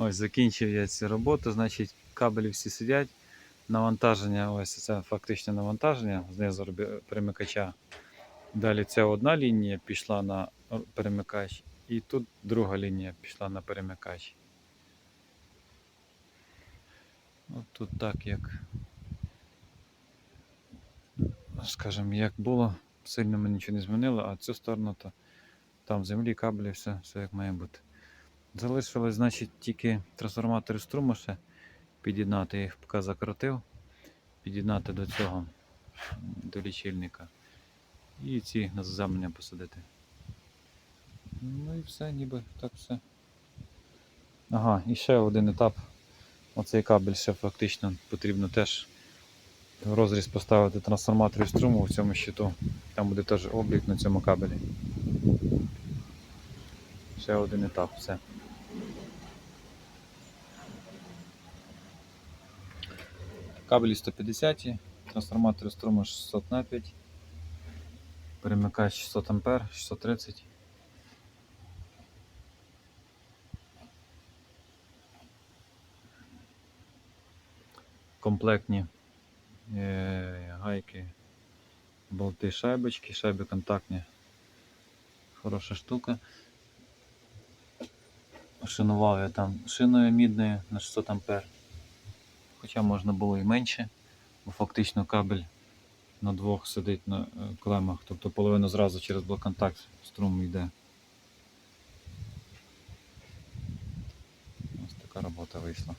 Ось закінчив я цю роботу, значить кабелі всі сидять. Навантаження, ось це фактичне навантаження знизу перемикача. Далі ця одна лінія пішла на перемикач, і тут друга лінія пішла на перемикач. От тут так як. Скажімо, як було, сильно ми нічого не змінили, а цю сторону то там землі кабелі, все, все як має бути. Залишилось, значить, тільки трансформатори струму ще під'єднати. Я їх поки закрутив. Під'єднати до цього, до лічильника. І ці на заземлення посадити. Ну і все, ніби так все. Ага, і ще один етап. Оцей кабель ще фактично потрібно теж в розріз поставити трансформаторів струму в цьому щиту. Там буде теж облік на цьому кабелі. Ще один етап, все. Кабелі 150, трансформатори струму 600 на 5, перемикач 600 ампер, 630. Комплектні е, гайки, болти, шайбочки, шайби контактні. Хороша штука. Шинував я там шиною мідною на 600 ампер. Хоча можна було і менше, бо фактично кабель на двох сидить на е, клемах, тобто половину зразу через блоконтакт струм йде. Ось така робота вийшла.